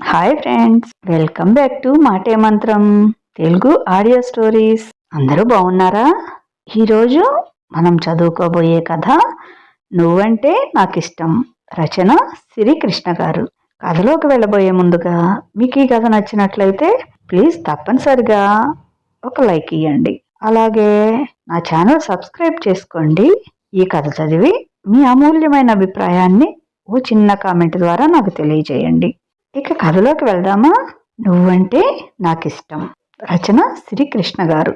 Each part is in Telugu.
Hi friends welcome back to Maate Mantram Telugu audio stories అందరూ బాగున్నారా? ఈరోజు మనం చదువుకోబోయే కథ నువ్వంటే నాకు ఇష్టం రచన సిరి కృష్ణ గారు. కథలోకి వెళ్ళబోయే ముందుగా మీకు ఈ కథ నచ్చినట్లయితే ప్లీజ్ తప్పనిసరిగా ఒక లైక్ ఇవ్వండి అలాగే నా ఛానల్ సబ్స్క్రైబ్ చేసుకోండి. ఈ కథ చదివి మీ అమూల్యమైన అభిప్రాయాన్ని ఓ చిన్న కామెంట్ ద్వారా నాకు తెలియజేయండి. ఇక కథలోకి వెళ్దామా? నువ్వంటే నాకు ఇష్టం రచన శ్రీకృష్ణ గారు.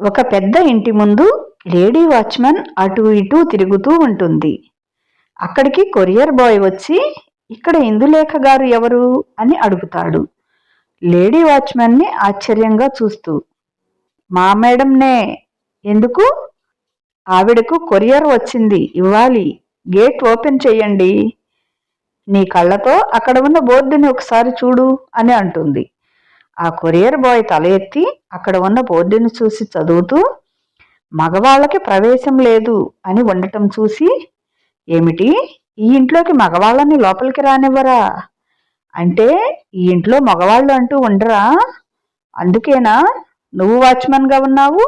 ఒక పెద్ద ఇంటి ముందు లేడీ వాచ్మెన్ అటు ఇటు తిరుగుతూ ఉంటుంది. అక్కడికి కొరియర్ బాయ్ వచ్చి ఇక్కడ ఇందులేఖ గారు ఎవరు? అని అడుగుతాడు. లేడీ వాచ్మెన్ని ఆశ్చర్యంగా చూస్తూ మా మేడంనే. ఎందుకు? ఆవిడకు కొరియర్ వచ్చింది. ఇవ్వాలి. గేట్ ఓపెన్ చేయండి నీ కళ్ళతో అక్కడ ఉన్న బోర్డుని ఒకసారి చూడు అని అంటుంది. ఆ కొరియర్ బాయ్ తల ఎత్తి అక్కడ ఉన్న బోర్డుని చూసి చదువుతూ మగవాళ్ళకి ప్రవేశం లేదు అని ఉండటం చూసి ఏమిటి? ఈ ఇంట్లోకి మగవాళ్ళని లోపలికి రానివ్వరా? అంటే ఈ ఇంట్లో మగవాళ్ళు అంటూ ఉండరా? అందుకేనా? నువ్వు వాచ్మెన్గా ఉన్నావు?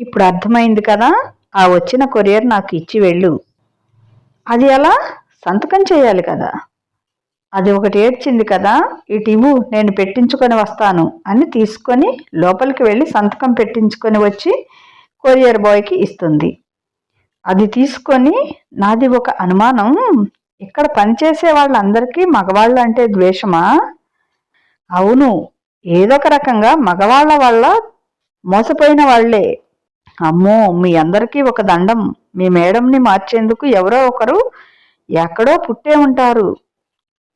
ఇప్పుడు అర్థమైంది కదా ఆ వచ్చిన కొరియర్ నాకు ఇచ్చి వెళ్ళు. అది ఎలా? సంతకం చేయాలి కదా. అది ఒకటి ఏడ్చింది కదా ఇటు నేను పెట్టించుకొని వస్తాను అని తీసుకొని లోపలికి వెళ్ళి సంతకం పెట్టించుకొని వచ్చి కొరియర్ బాయ్కి ఇస్తుంది. అది తీసుకొని నాది ఒక అనుమానం ఇక్కడ పనిచేసే వాళ్ళందరికీ మగవాళ్ళు అంటే ద్వేషమా? అవును ఏదో ఒక రకంగా మగవాళ్ళ వల్ల మోసపోయిన వాళ్ళే అమ్మో మీ అందరికీ ఒక దండం మీ మేడంని మార్చేందుకు ఎవరో ఒకరు ఎక్కడో పుట్టే ఉంటారు.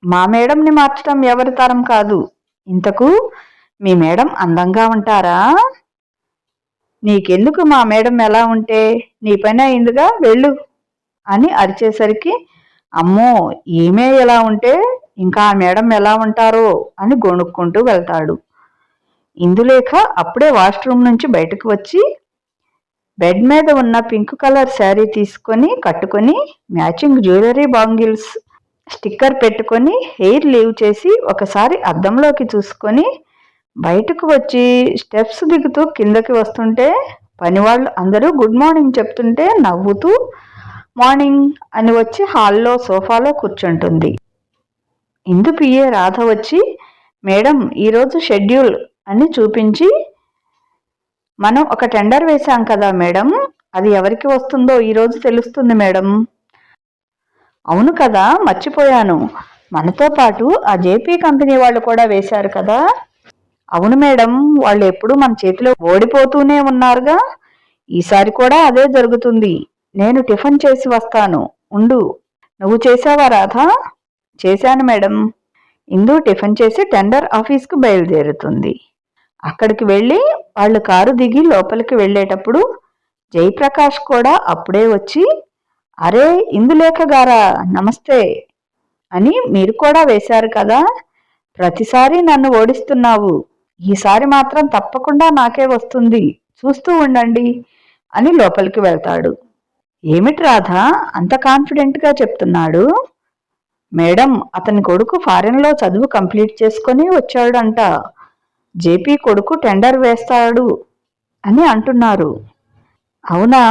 మా మేడంని మార్చడం ఎవరి తరం కాదు. ఇంతకు మీ మేడం అందంగా ఉంటారా? నీకెందుకు మా మేడం ఎలా ఉంటే? నీ పని అయిందిగా వెళ్ళు అని అరిచేసరికి అమ్మో ఈమె ఎలా ఉంటే ఇంకా ఆ మేడం ఎలా ఉంటారో అని గొణుక్కుంటూ వెళ్తాడు. ఇందులేఖ అప్పుడే వాష్రూమ్ నుంచి బయటకు వచ్చి బెడ్ మీద ఉన్న పింక్ కలర్ శారీ తీసుకొని కట్టుకొని మ్యాచింగ్ జ్యువెలరీ బాంగిల్స్ స్టిక్కర్ పెట్టుకొని హెయిర్ లీవ్ చేసి ఒకసారి అద్దంలోకి చూసుకొని బయటకు వచ్చి స్టెప్స్ దిగుతూ కిందకి వస్తుంటే పనివాళ్ళు అందరూ గుడ్ మార్నింగ్ చెప్తుంటే నవ్వుతూ మార్నింగ్ అని వచ్చి హాల్లో సోఫాలో కూర్చుంటుంది. ఇందు పిఏ రాధ వచ్చి మేడం ఈరోజు షెడ్యూల్ అని చూపించి మనం ఒక టెండర్ వేశాం కదా మేడం అది ఎవరికి వస్తుందో ఈరోజు తెలుస్తుంది మేడం. అవును కదా మర్చిపోయాను. మనతో పాటు ఆ జేపీ కంపెనీ వాళ్ళు కూడా వేశారు కదా. అవును మేడం వాళ్ళు ఎప్పుడు మన చేతిలో ఓడిపోతూనే ఉన్నారుగా. ఈసారి కూడా అదే జరుగుతుంది. నేను టిఫిన్ చేసి వస్తాను. ఉండు. నువ్వు చేసావా రాధా? చేశాను మేడం. ఇందు టిఫిన్ చేసి టెండర్ ఆఫీస్కు బయలుదేరుతుంది. అక్కడికి వెళ్ళి వాళ్ళు కారు దిగి లోపలికి వెళ్ళేటప్పుడు జయప్రకాష్ కూడా అప్పుడే వచ్చి అరే ఇందులేఖ గారా నమస్తే అని మీరు కూడా వేశారు కదా. ప్రతిసారి నన్ను ఓడిస్తున్నావు. ఈసారి మాత్రం తప్పకుండా నాకే వస్తుంది. చూస్తూ ఉండండి అని లోపలికి వెళ్తాడు. ఏమిటి రాధా అంత కాన్ఫిడెంట్గా చెప్తున్నాడు? మేడం అతని కొడుకు ఫారెన్లో చదువు కంప్లీట్ చేసుకొని వచ్చాడంట. జేపీ కొడుకు టెండర్ వేస్తాడు అని అంటున్నారు. అవునా?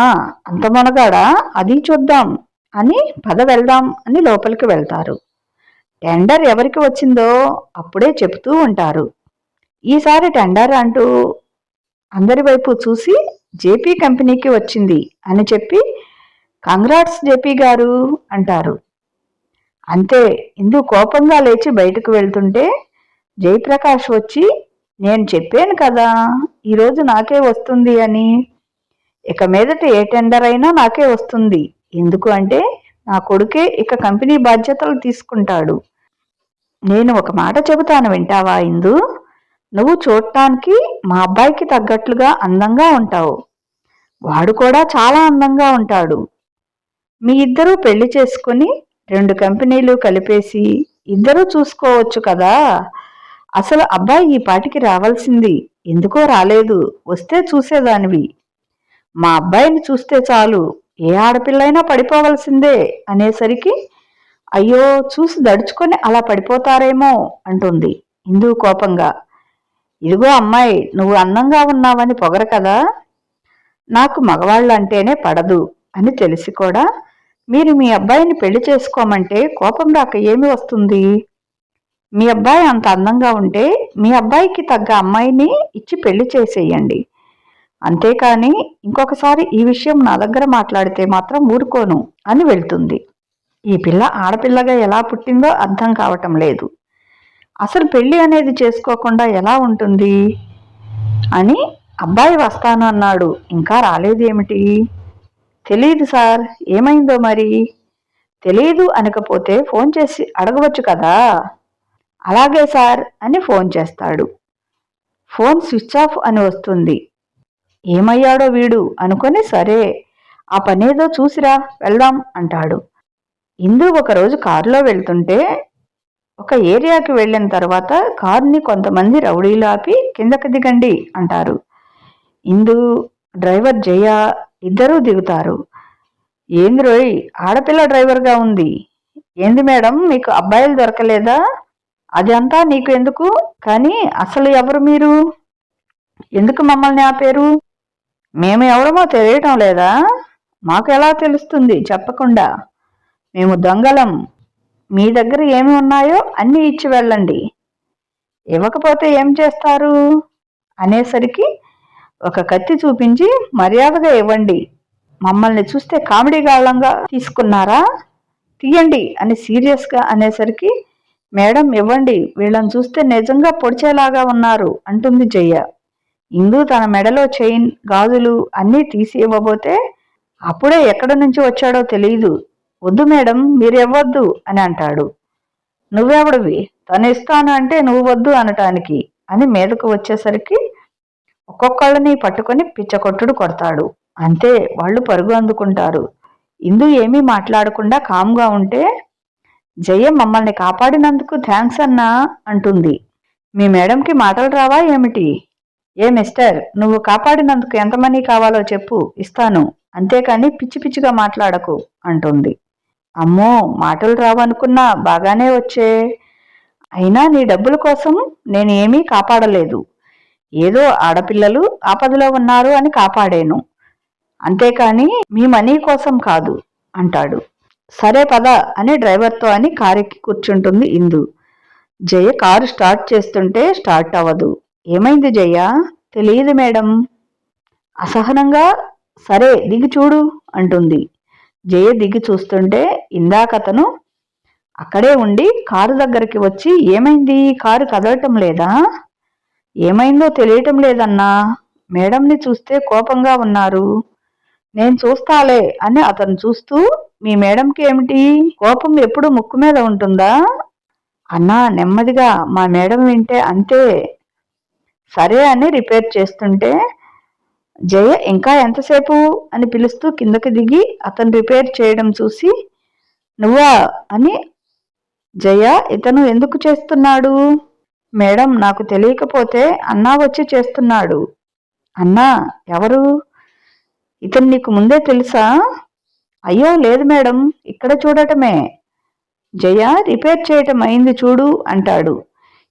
అంత మనగాడా? అది చూద్దాం అని పద వెళ్దాం అని లోపలికి వెళ్తారు. టెండర్ ఎవరికి వచ్చిందో అప్పుడే చెబుతూ ఉంటారు. ఈసారి టెండర్ అంటూ అందరి వైపు చూసి జేపీ కంపెనీకి వచ్చింది అని చెప్పి కంగ్రాట్స్ జేపీ గారు అంటారు. అంతే ఇందు కోపంగా లేచి బయటకు వెళ్తుంటే జయప్రకాష్ వచ్చి నేను చెప్పాను కదా ఈరోజు నాకే వస్తుంది అని. ఇక మీదట ఏ టెండర్ అయినా నాకే వస్తుంది. ఎందుకు అంటే నా కొడుకే ఇక కంపెనీ బాధ్యతలు తీసుకుంటాడు. నేను ఒక మాట చెబుతాను వింటావా ఇందు? నువ్వు చూడటానికి మా అబ్బాయికి తగ్గట్లుగా అందంగా ఉంటావు. వాడు కూడా చాలా అందంగా ఉంటాడు. మీ ఇద్దరూ పెళ్ళి చేసుకుని రెండు కంపెనీలు కలిపేసి ఇద్దరూ చూసుకోవచ్చు కదా. అసలు అబ్బాయి ఈ పాటికి రావాల్సింది ఎందుకో రాలేదు వస్తే చూసేదానివి. మా అబ్బాయిని చూస్తే చాలు ఏ ఆడపిల్లైనా పడిపోవలసిందే అనేసరికి అయ్యో చూసి దడుచుకొని అలా పడిపోతారేమో అంటుంది ఇందు కోపంగా. ఇదిగో అమ్మాయి నువ్వు అందంగా ఉన్నావని పొగరు కదా? నాకు మగవాళ్ళు అంటేనే పడదు అని తెలిసి కూడా మీరు మీ అబ్బాయిని పెళ్ళి చేసుకోమంటే కోపం రాక ఏమి వస్తుంది? మీ అబ్బాయి అంత అందంగా ఉంటే మీ అబ్బాయికి తగ్గ అమ్మాయిని ఇచ్చి పెళ్ళి చేసేయండి. అంతేకాని ఇంకొకసారి ఈ విషయం నా దగ్గర మాట్లాడితే మాత్రం ఊరుకోను అని వెళ్తుంది. ఈ పిల్ల ఆడపిల్లగా ఎలా పుట్టిందో అర్థం కావటం లేదు. అసలు పెళ్ళి అనేది చేసుకోకుండా ఎలా ఉంటుంది? అని అబ్బాయి వస్తాను అన్నాడు. ఇంకా రాలేదేమిటి తెలియదు సార్ ఏమైందో మరి? తెలియదు అనకపోతే ఫోన్ చేసి అడగవచ్చు కదా? అలాగే సార్ అని ఫోన్ చేస్తాడు. ఫోన్ స్విచ్ ఆఫ్ అని వస్తుంది. ఏమయ్యాడో వీడు అనుకొని సరే ఆ పనేదో చూసిరా వెళ్దాం అంటాడు. ఇందు ఒకరోజు కారులో వెళ్తుంటే ఒక ఏరియాకి వెళ్ళిన తర్వాత కారుని కొంతమంది రౌడీలు ఆపి కిందకి దిగండి అంటారు. ఇందు డ్రైవర్ జయ ఇద్దరూ దిగుతారు. ఏంది రోయ్ ఆడపిల్ల డ్రైవర్గా ఉంది. ఏంది మేడం మీకు అబ్బాయిలు దొరకలేదా? అదంతా నీకు ఎందుకు? కానీ అసలు ఎవరు మీరు? ఎందుకు మమ్మల్ని ఆపేరు? మేము ఎవరమో తెలియటం లేదా? మాకు ఎలా తెలుస్తుంది? చెప్పకుండా. మేము దొంగలం. మీ దగ్గర ఏమి ఉన్నాయో అన్నీ ఇచ్చి వెళ్ళండి. ఇవ్వకపోతే ఏం చేస్తారు? అనేసరికి ఒక కత్తి చూపించి మర్యాదగా ఇవ్వండి. మమ్మల్ని చూస్తే కామెడీ గాళ్ళంగా తీసుకున్నారా? తీయండి అని సీరియస్గా అనేసరికి మేడం ఇవ్వండి. వీళ్ళని చూస్తే నిజంగా పొడిచేలాగా ఉన్నారు అంటుంది జయ. ఇందు తన మెడలో చైన్ గాజులు అన్నీ తీసి ఇవ్వబోతే అప్పుడే ఎక్కడ నుంచి వచ్చాడో తెలియదు వద్దు మేడం మీరు ఇవ్వద్దు అని అంటాడు. నువ్వెవడివి? తను ఇస్తాను అంటే నువ్వు వద్దు అనటానికి అని మీదకు వచ్చేసరికి ఒక్కొక్కళ్ళని పట్టుకొని పిచ్చకొట్టుడు కొడతాడు. అంతే వాళ్ళు పరుగు అందుకుంటారు. ఇందు ఏమీ మాట్లాడకుండా కామ్గా ఉంటే జయ మమ్మల్ని కాపాడినందుకు థ్యాంక్స్ అన్నా అంటుంది. మీ మేడంకి మాటలు రావా ఏమిటి? ఏ మిస్టర్ నువ్వు కాపాడినందుకు ఎంత మనీ కావాలో చెప్పు ఇస్తాను. అంతేకాని పిచ్చి పిచ్చిగా మాట్లాడకు అంటుంది. అమ్మో మాటలు రావనుకున్నా బాగానే వచ్చే. అయినా నీ డబ్బుల కోసం నేను ఏమీ కాపాడలేదు. ఏదో ఆడపిల్లలు ఆపదలో ఉన్నారు అని కాపాడాను. అంతేకాని మీ మనీ కోసం కాదు అంటాడు. సరే పద అని డ్రైవర్తో అని కారెక్కి కూర్చుంటుంది ఇందు. జయ కారు స్టార్ట్ చేస్తుంటే స్టార్ట్ అవ్వదు. ఏమైంది జయ? తెలియదు మేడం. అసహనంగా సరే దిగి చూడు అంటుంది. జయ దిగి చూస్తుంటే ఇందాకతను అక్కడే ఉండి కారు దగ్గరికి వచ్చి ఏమైంది? కారు కదలటం లేదా? ఏమైందో తెలియటం లేదన్నా? మేడంని చూస్తే కోపంగా ఉన్నారు. నేను చూస్తాలే అని అతను చూస్తూ మీ మేడంకి ఏమిటి? కోపం ఎప్పుడు ముక్కు మీద ఉంటుందా? అన్నా నెమ్మదిగా మా మేడం వింటే అంతే. సరే అని రిపేర్ చేస్తుంటే జయ ఇంకా ఎంతసేపు? అని పిలుస్తూ కిందకి దిగి అతను రిపేర్ చేయడం చూసి నువ్వా? అని జయ ఇతను ఎందుకు చేస్తున్నాడు? మేడం నాకు తెలియకపోతే అన్నా వచ్చి చేస్తున్నాడు. అన్నా ఎవరు? ఇతను నీకు ముందే తెలుసా? అయ్యో లేదు మేడం ఇక్కడ చూడటమే. జయ రిపేర్ చేయటం అయింది చూడు అంటాడు.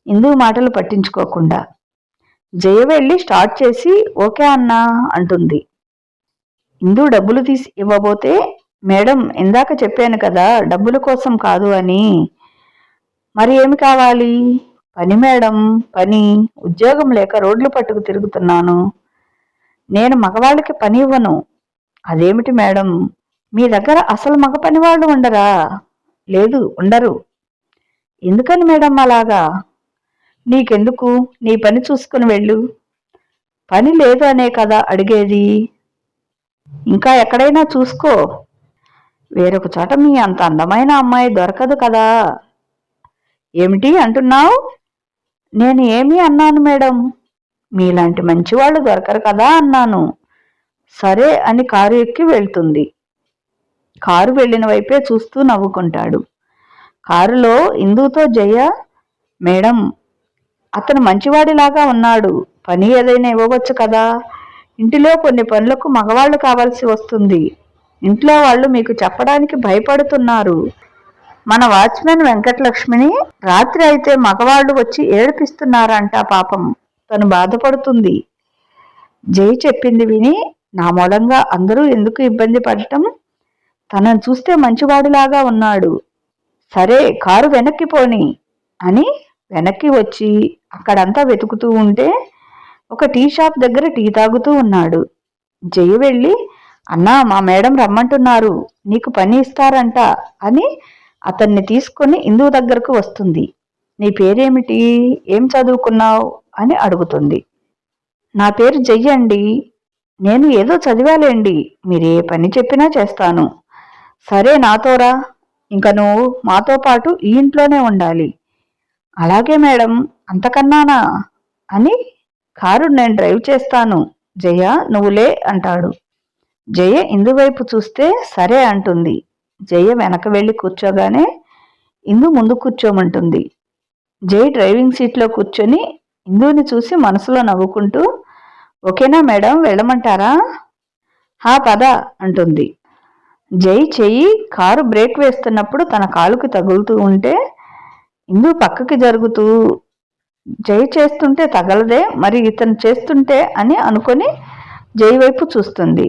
ఇందు మాటలు పట్టించుకోకుండా. జయ వెళ్ళి స్టార్ట్ చేసి ఓకే అన్నా అంటుంది. ఇందు డబ్బులు తీసి ఇవ్వబోతే మేడం ఇందాక చెప్పాను కదా డబ్బుల కోసం కాదు అని. మరి ఏమి కావాలి? పని మేడం పని. ఉద్యోగం లేక రోడ్లు పట్టుకు తిరుగుతున్నాను. నేను మగవాళ్ళకి పని ఇవ్వను. అదేమిటి మేడం? మీ దగ్గర అసలు మగ పనివాళ్ళు ఉండరా? లేదు ఉండరు. ఎందుకని మేడం అలాగా? నీకెందుకు? నీ పని చూసుకుని వెళ్ళు. పని లేదు అనే కదా అడిగేది. ఇంకా ఎక్కడైనా చూసుకో. వేరొక చోట మీ అంత అందమైన అమ్మాయి దొరకదు కదా. ఏమిటి అంటున్నావు? నేను ఏమీ అన్నాను మేడం? మీలాంటి మంచివాళ్ళు దొరకరు కదా అన్నాను. సరే అని కారు ఎక్కి వెళ్తుంది. కారు వెళ్ళిన వైపే చూస్తూ నవ్వుకుంటాడు. కారులో ఇందుతో జయ మేడం అతను మంచివాడిలాగా ఉన్నాడు. పని ఏదైనా ఇవ్వవచ్చు కదా? ఇంటిలో కొన్ని పనులకు మగవాళ్ళు కావాల్సి వస్తుంది. ఇంట్లో వాళ్ళు మీకు చెప్పడానికి భయపడుతున్నారు. మన వాచ్మెన్ వెంకటలక్ష్మిని రాత్రి అయితే మగవాళ్ళు వచ్చి ఏడిపిస్తున్నారంట పాపం. తను బాధపడుతుంది. జై చెప్పింది విని నా మూలంగా అందరూ ఎందుకు ఇబ్బంది పడటం తనను చూస్తే మంచివాడిలాగా ఉన్నాడు. సరే కారు వెనక్కి పోని అని వెనక్కి వచ్చి అక్కడంతా వెతుకుతూ ఉంటే ఒక టీ షాప్ దగ్గర టీ తాగుతూ ఉన్నాడు. జయ వెళ్ళి అన్నా మా మేడం రమ్మంటున్నారు. నీకు పని ఇస్తారంట అని అతన్ని తీసుకొని ఇందు దగ్గరకు వస్తుంది. నీ పేరేమిటి? ఏం చదువుకున్నావు? అని అడుగుతుంది. నా పేరు జయ్య అండి. నేను ఏదో చదివాలేండి. మీరు ఏ పని చెప్పినా చేస్తాను. సరే నాతోరా ఇంక నువ్వు మాతో పాటు ఈ ఇంట్లోనే ఉండాలి. అలాగే మేడం అంతకన్నానా? అని కారు నేను డ్రైవ్ చేస్తాను. జయ నువ్వులే అంటాడు. జయ ఇందువైపు చూస్తే సరే అంటుంది. జయ వెనక వెళ్ళి కూర్చోగానే ఇందు ముందు కూర్చోమంటుంది. జై డ్రైవింగ్ సీట్లో కూర్చొని ఇందుని చూసి మనసులో నవ్వుకుంటూ ఓకేనా మేడం వెళ్ళమంటారా? హా పద అంటుంది. జై చెయ్యి. కారు బ్రేక్ వేస్తున్నప్పుడు తన కాలుకి తగులుతూ ఉంటే ఇందు పక్కకి జరుగుతూ జై చేస్తుంటే తగలదే మరి ఇతను చేస్తుంటే అని అనుకొని జై వైపు చూస్తుంది.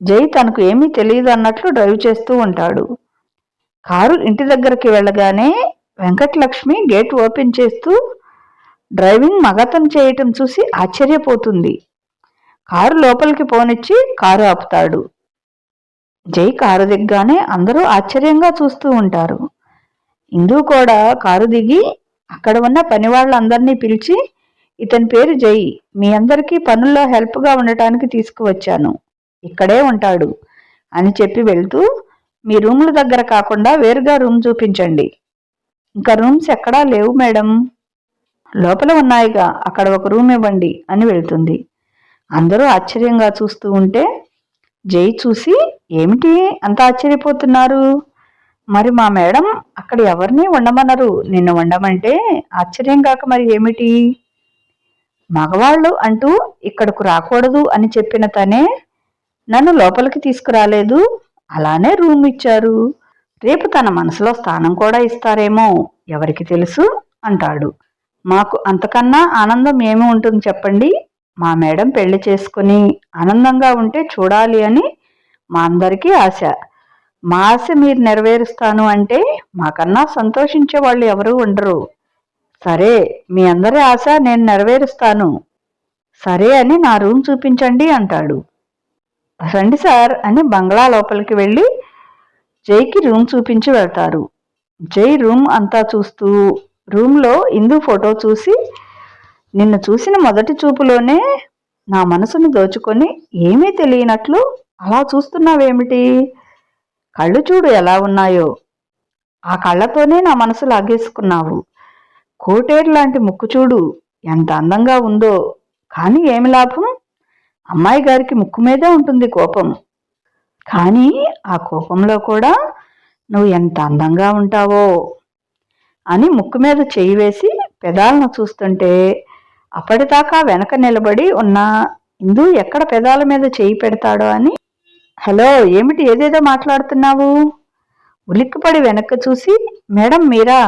జై తనకు ఏమీ తెలియదు అన్నట్లు డ్రైవ్ చేస్తూ ఉంటాడు. కారు ఇంటి దగ్గరికి వెళ్ళగానే వెంకటలక్ష్మి గేట్ ఓపెన్ చేస్తూ డ్రైవింగ్ మగతం చేయటం చూసి ఆశ్చర్యపోతుంది. కారు లోపలికి పోనిచ్చి కారు ఆపుతాడు. జై కారు దిగ్గానే అందరూ ఆశ్చర్యంగా చూస్తూ ఉంటారు. ఇందు కూడా కారు దిగి అక్కడ ఉన్న పని వాళ్ళందరినీ పిలిచి ఇతని పేరు జై మీ అందరికీ పనుల్లో హెల్ప్గా ఉండటానికి తీసుకువచ్చాను. ఇక్కడే ఉంటాడు అని చెప్పి వెళ్తూ మీ రూమ్ల దగ్గర కాకుండా వేరుగా రూమ్ చూపించండి. ఇంకా రూమ్స్ ఎక్కడా లేవు మేడం. లోపల ఉన్నాయిగా అక్కడ ఒక రూమ్ ఇవ్వండి అని వెళ్తుంది. అందరూ ఆశ్చర్యంగా చూస్తూ ఉంటే జై చూసి ఏమిటి అంత ఆశ్చర్యపోతున్నారు? మరి మా మేడం అక్కడ ఎవరిని ఉండమన్నారు నిన్ను ఉండమంటే ఆశ్చర్యం కాక మరి ఏమిటి? మగవాళ్ళు అంటూ ఇక్కడకు రాకూడదు అని చెప్పిన తనే నన్ను లోపలికి తీసుకురాలేదు. అలానే రూమ్ ఇచ్చారు. రేపు తన మనసులో స్థానం కూడా ఇస్తారేమో ఎవరికి తెలుసు? అంటాడు. మాకు అంతకన్నా ఆనందం ఏమి ఉంటుంది చెప్పండి? మా మేడం పెళ్ళి చేసుకుని ఆనందంగా ఉంటే చూడాలి అని మా అందరికీ ఆశ. మా ఆశ మీరు నెరవేరుస్తాను అంటే మాకన్నా సంతోషించే వాళ్ళు ఎవరు ఉండరు. సరే మీ అందరి ఆశ నేను నెరవేరుస్తాను. సరే అని నా రూమ్ చూపించండి అంటాడు. రండి సార్ అని బంగ్లా లోపలికి వెళ్ళి జైకి రూమ్ చూపించి వెళ్తారు. జై రూమ్ అంతా చూస్తూ రూమ్లో ఇందు ఫోటో చూసి నిన్ను చూసిన మొదటి చూపులోనే నా మనసును దోచుకొని ఏమీ తెలియనట్లు అలా చూస్తున్నావేమిటి? కళ్ళు చూడు ఎలా ఉన్నాయో. ఆ కళ్ళతోనే నా మనసు లాగేసుకున్నావు. కోటేరు లాంటి ముక్కు చూడు ఎంత అందంగా ఉందో. కానీ ఏమి లాభం? అమ్మాయి గారికి ముక్కు మీదే ఉంటుంది కోపం. కానీ ఆ కోపంలో కూడా నువ్వు ఎంత అందంగా ఉంటావో అని ముక్కు మీద చేయి వేసి పెదాలను చూస్తుంటే అప్పటిదాకా వెనక నిలబడి ఉన్న ఇందు ఎక్కడ పెదాల మీద చేయి పెడతాడో అని. హలో ఏమిటి ఏదేదో మాట్లాడుతున్నావు? ఉలిక్కిపడి వెనక్కి చూసి మేడం మీరా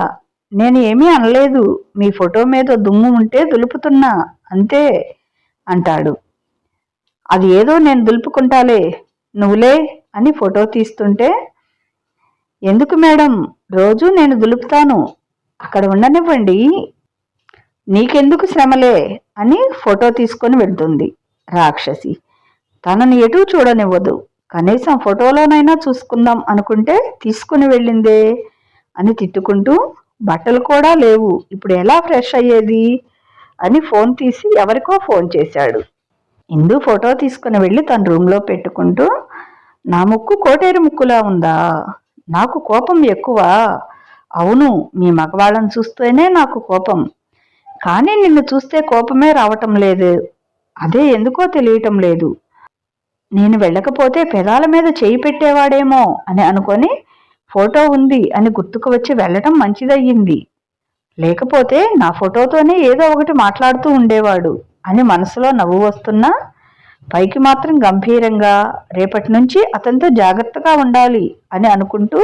నేను ఏమీ అనలేదు. మీ ఫోటో మీద దుమ్ము ఉంటే దులుపుతున్నా అంతే అంటాడు. అది ఏదో నేను దులుపుకుంటాలే నువ్వులే అని ఫోటో తీస్తుంటే ఎందుకు మేడం? రోజు నేను దులుపుతాను. అక్కడ ఉండనివ్వండి. నీకెందుకు శ్రమలే అని ఫోటో తీసుకొని వెళ్తుంది రాక్షసి. తనని ఎటూ చూడనివ్వదు. కనీసం ఫోటోలోనైనా చూసుకుందాం అనుకుంటే తీసుకుని వెళ్ళిందే అని తిట్టుకుంటూ బట్టలు కూడా లేవు. ఇప్పుడు ఎలా ఫ్రెష్ అయ్యేది? అని ఫోన్ తీసి ఎవరికో ఫోన్ చేశాడు. ఇందు ఫోటో తీసుకుని వెళ్ళి తన రూమ్లో పెట్టుకుంటూ నా ముక్కు కోటేరు ముక్కులా ఉందా? నాకు కోపం ఎక్కువ. అవును మీ మగవాళ్ళని చూస్తేనే నాకు కోపం. కానీ నిన్ను చూస్తే కోపమే రావటం లేదు. అదే ఎందుకో తెలియటం లేదు. నేను వెళ్ళకపోతే పెదాల మీద చేయి పెట్టేవాడేమో అని అనుకొని ఫోటో ఉంది అని గుర్తుకు వచ్చి వెళ్ళటం మంచిదయ్యింది. లేకపోతే నా ఫోటోతోనే ఏదో ఒకటి మాట్లాడుతూ ఉండేవాడు అని మనసులో నవ్వు వస్తున్నా పైకి మాత్రం గంభీరంగా రేపటి నుంచి అతనితో జాగ్రత్తగా ఉండాలి అని అనుకుంటూ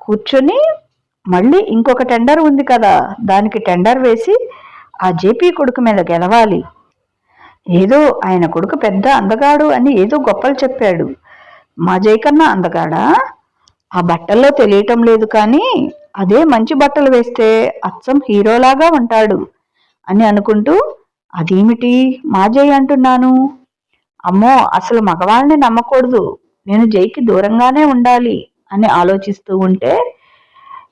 కూర్చొని మళ్ళీ ఇంకొక టెండర్ ఉంది కదా దానికి టెండర్ వేసి ఆ జేపీ కొడుకు మీద గెలవాలి. ఏదో ఆయన కొడుకు పెద్ద అందగాడు అని ఏదో గొప్పలు చెప్పాడు. మా జయకన్నా అందగాడా? ఆ బట్టల్లో తెలియటం లేదు కానీ అదే మంచి బట్టలు వేస్తే అచ్చం హీరోలాగా ఉంటాడు అని అనుకుంటూ అదేమిటి మా జై అంటున్నాను? అమ్మో అసలు మగవాళ్ళని నమ్మకూడదు. నేను జైకి దూరంగానే ఉండాలి అని ఆలోచిస్తూ ఉంటే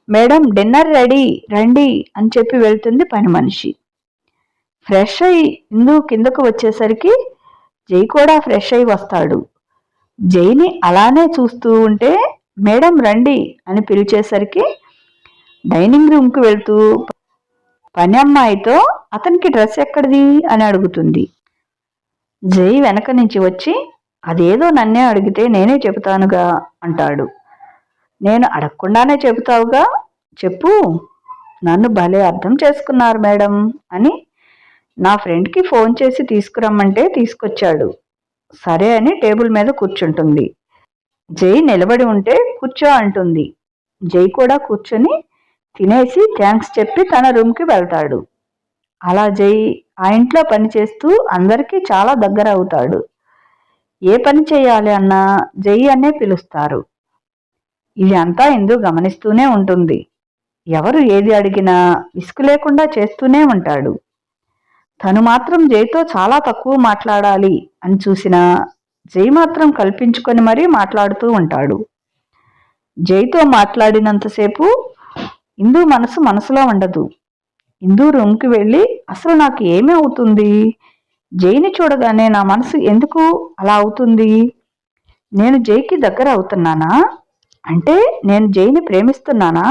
మేడం డిన్నర్ రెడీ రండి అని చెప్పి వెళ్తుంది పని మనిషి. ఫ్రెష్ అయి ఇందు కిందకు వచ్చేసరికి జై కూడా ఫ్రెష్ అయి వస్తాడు. జైని అలానే చూస్తూ ఉంటే మేడం రండి అని పిలిచేసరికి డైనింగ్ రూమ్కి వెళ్తూ పని అమ్మాయితో అతనికి డ్రెస్ ఎక్కడిది? అని అడుగుతుంది. జై వెనక నుంచి వచ్చి అదేదో నన్నే అడిగితే నేనే చెబుతానుగా అంటాడు. నేను అడగకుండానే చెబుతావుగా? చెప్పు. నన్ను భలే అర్థం చేసుకున్నారు మేడం అని నా ఫ్రెండ్కి ఫోన్ చేసి తీసుకురమ్మంటే తీసుకొచ్చాడు. సరే అని టేబుల్ మీద కూర్చుంటుంది. జై నిలబడి ఉంటే కూర్చో అంటుంది. జై కూడా కూర్చొని తినేసి థ్యాంక్స్ చెప్పి తన రూమ్కి వెళ్తాడు. అలా జై ఆ ఇంట్లో పని చేస్తూ అందరికీ చాలా దగ్గర అవుతాడు. ఏ పని చేయాలి అన్నా జై అనే పిలుస్తారు. ఇది అంతా ఇందు గమనిస్తూనే ఉంటుంది. ఎవరు ఏది అడిగినా విసుగు లేకుండా చేస్తూనే ఉంటాడు. తను మాత్రం జైతో చాలా తక్కువ మాట్లాడాలి అని చూసినా జై మాత్రం కల్పించుకొని మరీ మాట్లాడుతూ ఉంటాడు. జైతో మాట్లాడినంతసేపు ఇందు మనసు మనసులో ఉండదు. ఇందు రూమ్కి వెళ్ళి అసలు నాకు ఏమి అవుతుంది? జైని చూడగానే నా మనసు ఎందుకు అలా అవుతుంది? నేను జైకి దగ్గర అవుతున్నానా? అంటే నేను జైని ప్రేమిస్తున్నానా?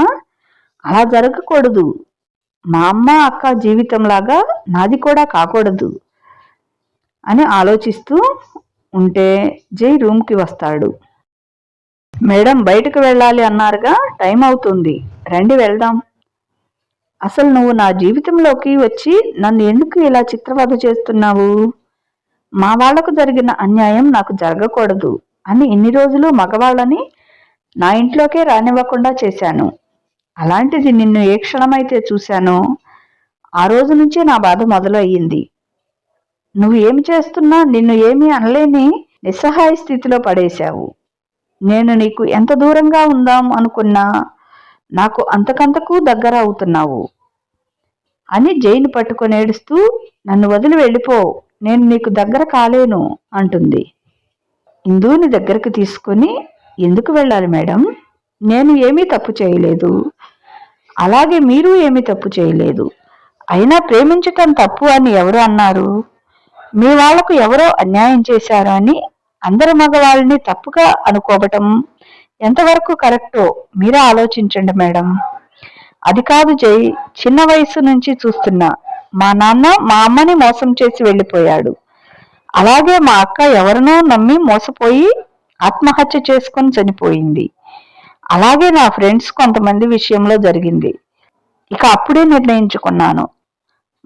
అలా జరగకూడదు. మా అమ్మ అక్క జీవితంలాగా నాది కూడా కాకూడదు అని ఆలోచిస్తూ ఉంటే జై రూమ్కి వస్తాడు. మేడం బయటకు వెళ్ళాలి అన్నారుగా టైం అవుతుంది. రండి వెళ్దాం. అసలు నువ్వు నా జీవితంలోకి వచ్చి నన్ను ఎందుకు ఇలా చిత్రవధ చేస్తున్నావు? మా వాళ్ళకు జరిగిన అన్యాయం నాకు జరగకూడదు అని ఇన్ని రోజులు మగవాళ్ళని నా ఇంట్లోకే రానివ్వకుండా చేశాను. అలాంటిది నిన్ను ఏ క్షణమైతే చూశానో ఆ రోజు నుంచే నా బాధ మొదలు అయ్యింది నువ్వు ఏమి చేస్తున్నా నిన్ను ఏమీ అనలేని నిస్సహాయ స్థితిలో పడేశావు. నేను నీకు ఎంత దూరంగా ఉందాం అనుకున్నా నాకు అంతకంతకు దగ్గర అవుతున్నావు. అని జైన్ పట్టుకొని ఏడుస్తూ నన్ను వదిలి వెళ్ళిపో నేను నీకు దగ్గర కాలేను అంటుంది. ఇందుని దగ్గరకు తీసుకొని ఎందుకు వెళ్ళాలి మేడం? నేను ఏమీ తప్పు చేయలేదు. అలాగే మీరు ఏమి తప్పు చేయలేదు. అయినా ప్రేమించటం తప్పు అని ఎవరు అన్నారు? మీ వాళ్ళకు ఎవరో అన్యాయం చేశారు అని అందరు మగవాళ్ళని తప్పుగా అనుకోవటం ఎంతవరకు కరెక్టో మీరే ఆలోచించండి మేడం. అది కాదు జై చిన్న వయసు నుంచి చూస్తున్నా మా నాన్న మా అమ్మని మోసం చేసి వెళ్ళిపోయాడు. అలాగే మా అక్క ఎవరినో నమ్మి మోసపోయి ఆత్మహత్య చేసుకొని చనిపోయింది. అలాగే నా ఫ్రెండ్స్ కొంతమంది విషయంలో జరిగింది. ఇక అప్పుడే నిర్ణయించుకున్నాను.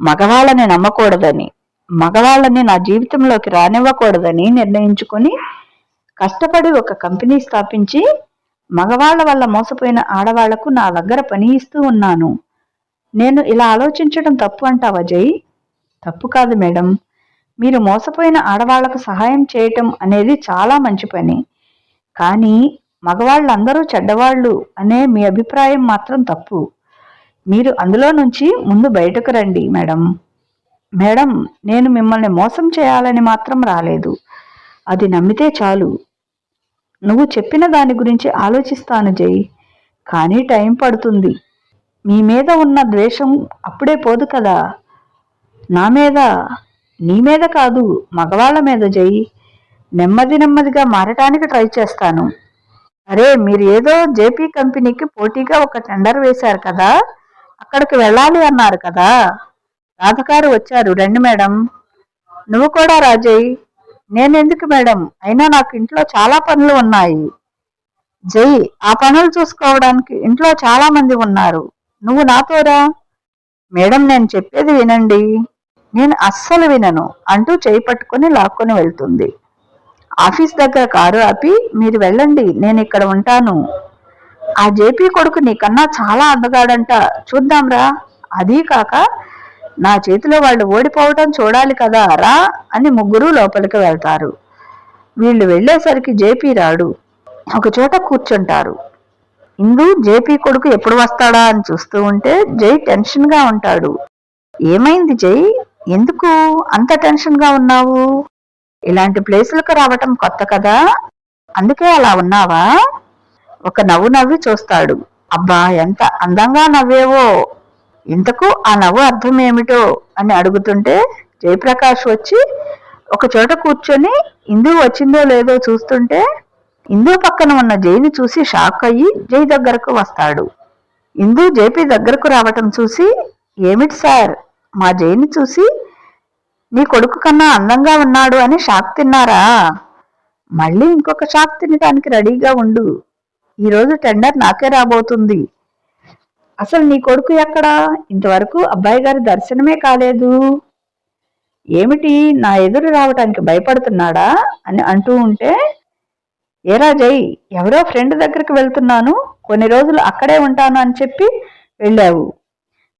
మగవాళ్ళని నమ్మకూడదని మగవాళ్ళని నా జీవితంలోకి రానివ్వకూడదని నిర్ణయించుకొని కష్టపడి ఒక కంపెనీ స్థాపించి మగవాళ్ళ వల్ల మోసపోయిన ఆడవాళ్ళకు నా దగ్గర పని ఇస్తూ ఉన్నాను. నేను ఇలా ఆలోచించడం తప్పు అంటావా జై? తప్పు కాదు మేడం. మీరు మోసపోయిన ఆడవాళ్ళకు సహాయం చేయటం అనేది చాలా మంచి పని. కానీ మగవాళ్ళందరూ చెడ్డవాళ్ళు అనే మీ అభిప్రాయం మాత్రం తప్పు. మీరు అందులో నుంచి ముందు బయటకు రండి మేడం. మేడం నేను మిమ్మల్ని మోసం చేయాలని మాత్రం రాలేదు. అది నమ్మితే చాలు. నువ్వు చెప్పిన దాని గురించి ఆలోచిస్తాను జై. కానీ టైం పడుతుంది. మీ మీద ఉన్న ద్వేషం అప్పుడే పోదు కదా. నా మీద నీ మీద కాదు మగవాళ్ళ మీద జై. నెమ్మది నెమ్మదిగా మారటానికి ట్రై చేస్తాను. అరే మీరు ఏదో జేపీ కంపెనీకి పోటీగా ఒక టెండర్ వేశారు కదా అక్కడికి వెళ్ళాలి అన్నారు కదా. రాధకారు వచ్చారు రండి మేడం. నువ్వు కూడా రాజయ్ నేనెందుకు మేడం? అయినా నాకు ఇంట్లో చాలా పనులు ఉన్నాయి. జై ఆ పనులు చూసుకోవడానికి ఇంట్లో చాలా మంది ఉన్నారు. నువ్వు నాతోరా మేడం నేను చెప్పేది వినండి. నేను అస్సలు వినను అంటూ చేయి పట్టుకొని లాక్కొని వెళ్తుంది. ఆఫీస్ దగ్గర కారు ఆపి మీరు వెళ్ళండి నేను ఇక్కడ ఉంటాను. ఆ జేపీ కొడుకు నీకన్నా చాలా అందగాడంట. చూద్దాంరా. అదీ కాక నా చేతిలో వాళ్ళు ఓడిపోవటం చూడాలి కదా రా అని ముగ్గురు లోపలికి వెళ్తారు. వీళ్ళు వెళ్ళేసరికి జేపీ రాడు. ఒక చోట కూర్చుంటారు. ఇందు జేపీ కొడుకు ఎప్పుడు వస్తాడా? అని చూస్తూ ఉంటే జై టెన్షన్గా ఉంటాడు. ఏమైంది జై? ఎందుకు? అంత టెన్షన్గా ఉన్నావు? ఇలాంటి ప్లేసులకు రావటం కొత్త కదా? అందుకే అలా ఉన్నావా? ఒక నవ్వు నవ్వి చూస్తాడు. అబ్బా ఎంత అందంగా నవ్వేవో! ఇంతకు ఆ నవ్వు అర్థం ఏమిటో అని అడుగుతుంటే జయప్రకాష్ వచ్చి ఒక చోట కూర్చొని ఇందు వచ్చిందో లేదో చూస్తుంటే ఇందు పక్కన ఉన్న జైని చూసి షాక్ అయ్యి జై దగ్గరకు వస్తాడు. ఇందు జేపీ దగ్గరకు రావటం చూసి ఏమిటి సార్? మా జైని చూసి మీ కొడుకు కన్నా అందంగా ఉన్నాడు అని షాక్ తిన్నారా? మళ్ళీ ఇంకొక షాక్ తినడానికి రెడీగా ఉండు. ఈరోజు టెండర్ నాకే రాబోతుంది. అసలు నీ కొడుకు ఎక్కడా? ఇంతవరకు అబ్బాయి గారి దర్శనమే కాలేదు. ఏమిటి నా ఎదురు రావటానికి భయపడుతున్నాడా? అని అంటూ ఉంటే ఏరా జై ఎవరో ఫ్రెండ్ దగ్గరికి వెళ్తున్నాను. కొన్ని రోజులు అక్కడే ఉంటాను అని చెప్పి వెళ్ళావు.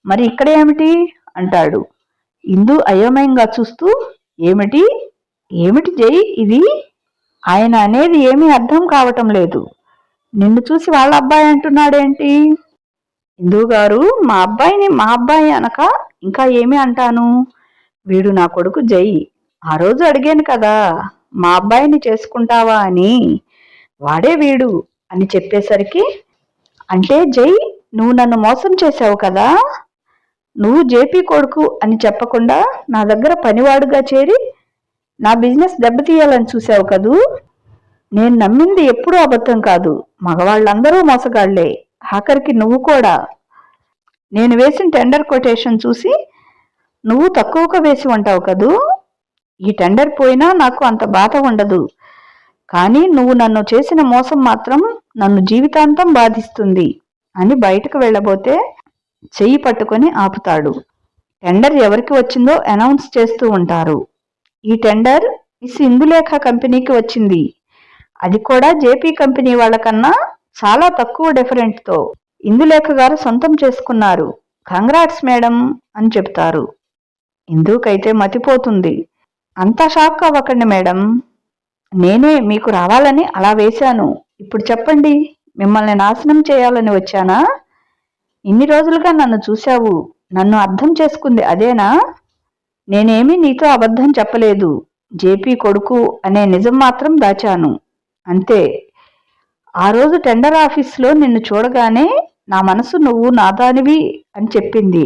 మరి ఇక్కడ ఏమిటి అంటాడు. ఇందు అయోమయంగా చూస్తూ ఏమిటి? ఏమిటి జై ఇది? ఆయన అనేది ఏమీ అర్థం కావటం లేదు. నిన్ను చూసి వాళ్ళ అబ్బాయి అంటున్నాడేంటి? ఇందు గారు మా అబ్బాయిని మా అబ్బాయి అనక ఇంకా ఏమి అంటాను? వీడు నా కొడుకు జై. ఆ రోజు అడిగాను కదా మా అబ్బాయిని చేసుకుంటావా అని. వాడే వీడు అని చెప్పేసరికి అంటే జై నువ్వు నన్ను మోసం చేసావు కదా? నువ్వు జేపీ కొడుకు అని చెప్పకుండా నా దగ్గర పనివాడుగా చేరి నా బిజినెస్ దెబ్బతీయాలని చూసావు కదూ? నేను నమ్మింది ఎప్పుడూ అబద్ధం కాదు. మగవాళ్ళందరూ మోసగాళ్ళే. ఆఖరికి నువ్వు కూడా. నేను వేసిన టెండర్ కొటేషన్ చూసి నువ్వు తక్కువగా వేసి ఉంటావు కదూ? ఈ టెండర్ పోయినా నాకు అంత బాధ ఉండదు. కానీ నువ్వు నన్ను చేసిన మోసం మాత్రం నన్ను జీవితాంతం బాధిస్తుంది అని బయటకు వెళ్ళబోతే చెయ్యి పట్టుకొని ఆపుతాడు. టెండర్ ఎవరికి వచ్చిందో అనౌన్స్ చేస్తూ ఉంటారు. ఈ టెండర్ మిస్ ఇందులేఖ కంపెనీకి వచ్చింది. అది కూడా జేపీ కంపెనీ వాళ్ళకన్నా చాలా తక్కువ డిఫరెంట్తో ఇందులేఖ గారు సొంతం చేసుకున్నారు. కంగ్రాట్స్ మేడం అని చెప్తారు. ఇందుకైతే మతిపోతుంది. అంతా షాక్ అవ్వకండి మేడం. నేనే మీకు రావాలని అలా వేశాను. ఇప్పుడు చెప్పండి. మిమ్మల్ని నాశనం చేయాలని వచ్చానా? ఇన్ని రోజులుగా నన్ను చూశావు. నన్ను అర్థం చేసుకుంది అదేనా? నేనేమీ నీతో అబద్ధం చెప్పలేదు. జేపీ కొడుకు అనే నిజం మాత్రం దాచాను. అంతే. ఆ రోజు టెండర్ ఆఫీస్లో నిన్ను చూడగానే నా మనసు నువ్వు నాదానివి అని చెప్పింది.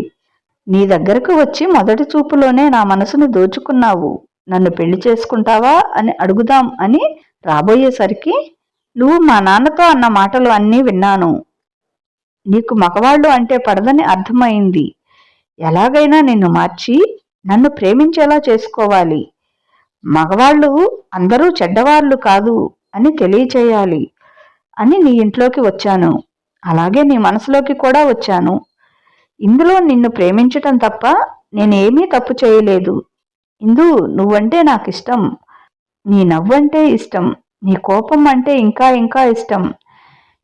నీ దగ్గరకు వచ్చి మొదటి చూపులోనే నా మనసును దోచుకున్నావు. నన్ను పెళ్ళి చేసుకుంటావా అని అడుగుదాం అని రాబోయేసరికి నువ్వు మా నాన్నతో అన్న మాటలు అన్నీ విన్నాను. నీకు మగవాళ్ళు అంటే పడదని అర్థమైంది. ఎలాగైనా నిన్ను మార్చి నన్ను ప్రేమించేలా చేసుకోవాలి. మగవాళ్ళు అందరూ చెడ్డవాళ్ళు కాదు అని తెలియచేయాలి అని నీ ఇంట్లోకి వచ్చాను. అలాగే నీ మనసులోకి కూడా వచ్చాను. ఇందులో నిన్ను ప్రేమించటం తప్ప నేనేమీ తప్పు చేయలేదు. ఇందు నువ్వంటే నాకు ఇష్టం నీ నవ్వంటే ఇష్టం. నీ కోపం అంటే ఇంకా ఇంకా ఇష్టం.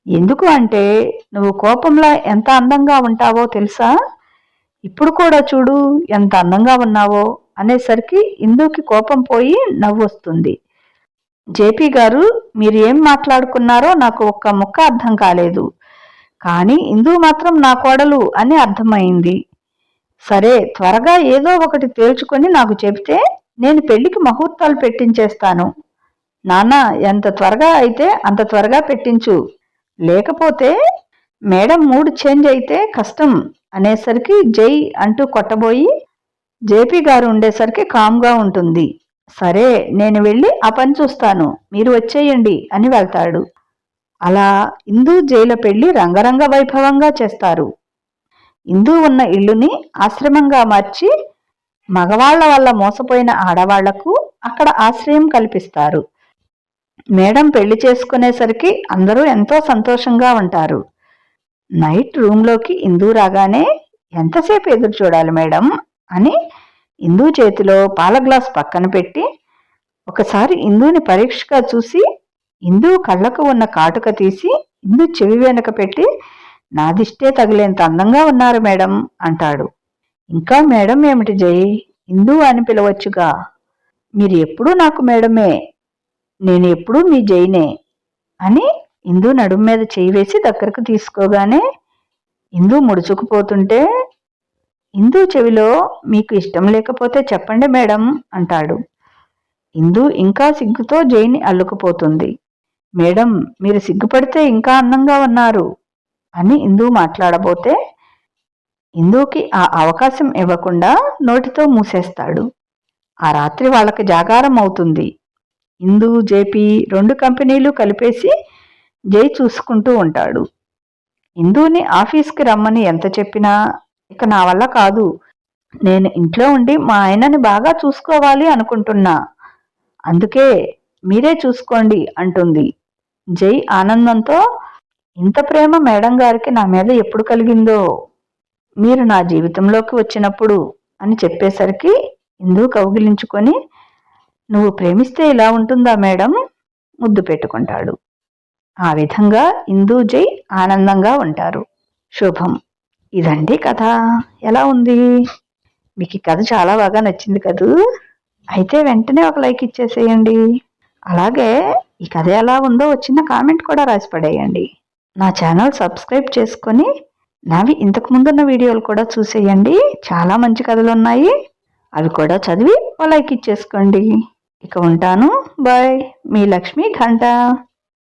ఎందుకు అంటే నువ్వు కోపంలో ఎంత అందంగా ఉంటావో తెలుసా? ఇప్పుడు కూడా చూడు ఎంత అందంగా ఉన్నావో అనేసరికి ఇందుకి కోపం పోయి నవ్వొస్తుంది. జేపీ గారు మీరు ఏం మాట్లాడుకున్నారో నాకు ఒక్క ముక్క అర్థం కాలేదు. కానీ ఇందు మాత్రం నా కోడలు అని అర్థమైంది. సరే త్వరగా ఏదో ఒకటి తేల్చుకొని నాకు చెబితే నేను పెళ్ళికి ముహూర్తాలు పెట్టించేస్తాను. నాన్న ఎంత త్వరగా అయితే అంత త్వరగా పెట్టించు. లేకపోతే మేడం మూడ్ చేంజ్ అయితే కష్టం అనేసరికి జై అంటూ కొట్టబోయి జేపీ గారు ఉండేసరికి కామ్గా ఉంటుంది. సరే నేను వెళ్ళి ఆ పని చూస్తాను. మీరు వచ్చేయండి అని వెళ్తాడు. అలా ఇందు జైల పెళ్ళి రంగరంగ వైభవంగా చేస్తారు. ఇందు ఉన్న ఇల్లుని ఆశ్రమంగా మార్చి మగవాళ్ళ వల్ల మోసపోయిన ఆడవాళ్ళకు అక్కడ ఆశ్రయం కల్పిస్తారు. మేడం పెళ్ళి చేసుకునేసరికి అందరూ ఎంతో సంతోషంగా ఉంటారు. నైట్ రూమ్లోకి ఇందూ రాగానే ఎంతసేపు ఎదురు చూడాలి మేడం? అని ఇందూ చేతిలో పాల గ్లాస్ పక్కన పెట్టి ఒకసారి ఇందుని పరీక్షగా చూసి ఇందూ కళ్ళకు ఉన్న కాటుక తీసి ఇందు చెవి వెనక పెట్టి నాదిష్టే తగిలేంత అందంగా ఉన్నారు మేడం అంటాడు. ఇంకా మేడం ఏమిటి జై? ఇందు అని పిలవచ్చుగా. మీరు ఎప్పుడూ నాకు మేడమే నేను ఎప్పుడూ మీ జైనే అని ఇందు నడుము మీద చేయి వేసి దగ్గరకు తీసుకోగానే ఇందు ముడుచుకుపోతుంటే ఇందు చెవిలో మీకు ఇష్టం లేకపోతే చెప్పండి మేడం అంటాడు. ఇందు ఇంకా సిగ్గుతో జైని అల్లుకుపోతుంది. మేడం మీరు సిగ్గుపడితే ఇంకా అందంగా ఉన్నారు అని ఇందు మాట్లాడబోతే ఇందుకి ఆ అవకాశం ఇవ్వకుండా నోటితో మూసేస్తాడు. ఆ రాత్రి వాళ్ళకి జాగారం అవుతుంది. ఇందు జేపీ రెండు కంపెనీలు కలిపేసి జై చూసుకుంటూ ఉంటాడు. ఇందుని ఆఫీస్కి రమ్మని ఎంత చెప్పినా ఇక నా వల్ల కాదు. నేను ఇంట్లో ఉండి మా ఆయనని బాగా చూసుకోవాలి అనుకుంటున్నా. అందుకే మీరే చూసుకోండి అంటుంది. జై ఆనందంతో ఇంత ప్రేమ మేడం గారికి నా మీద ఎప్పుడు కలిగిందో? మీరు నా జీవితంలోకి వచ్చినప్పుడు? అని చెప్పేసరికి ఇందు కౌగిలించుకొని నువ్వు ప్రేమిస్తే ఇలా ఉంటుందా మేడం? ముద్దు పెట్టుకుంటాడు. ఆ విధంగా ఇందూజై ఆనందంగా ఉంటారు. శుభం. ఇదండి కథ. ఎలా ఉంది? మీకు ఈ కథ చాలా బాగా నచ్చింది కదూ? అయితే వెంటనే ఒక లైక్ ఇచ్చేసేయండి. అలాగే ఈ కథ ఎలా ఉందో వచ్చిన కామెంట్ కూడా రాసి పడేయండి. నా ఛానల్ సబ్స్క్రైబ్ చేసుకొని నావి ఇంతకు ముందున్న వీడియోలు కూడా చూసేయండి. చాలా మంచి కథలు ఉన్నాయి అవి కూడా చదివి ఓ లైక్ ఇచ్చేసుకోండి. ఇక ఉంటాను. బాయ్ మీ లక్ష్మి ఘంటా.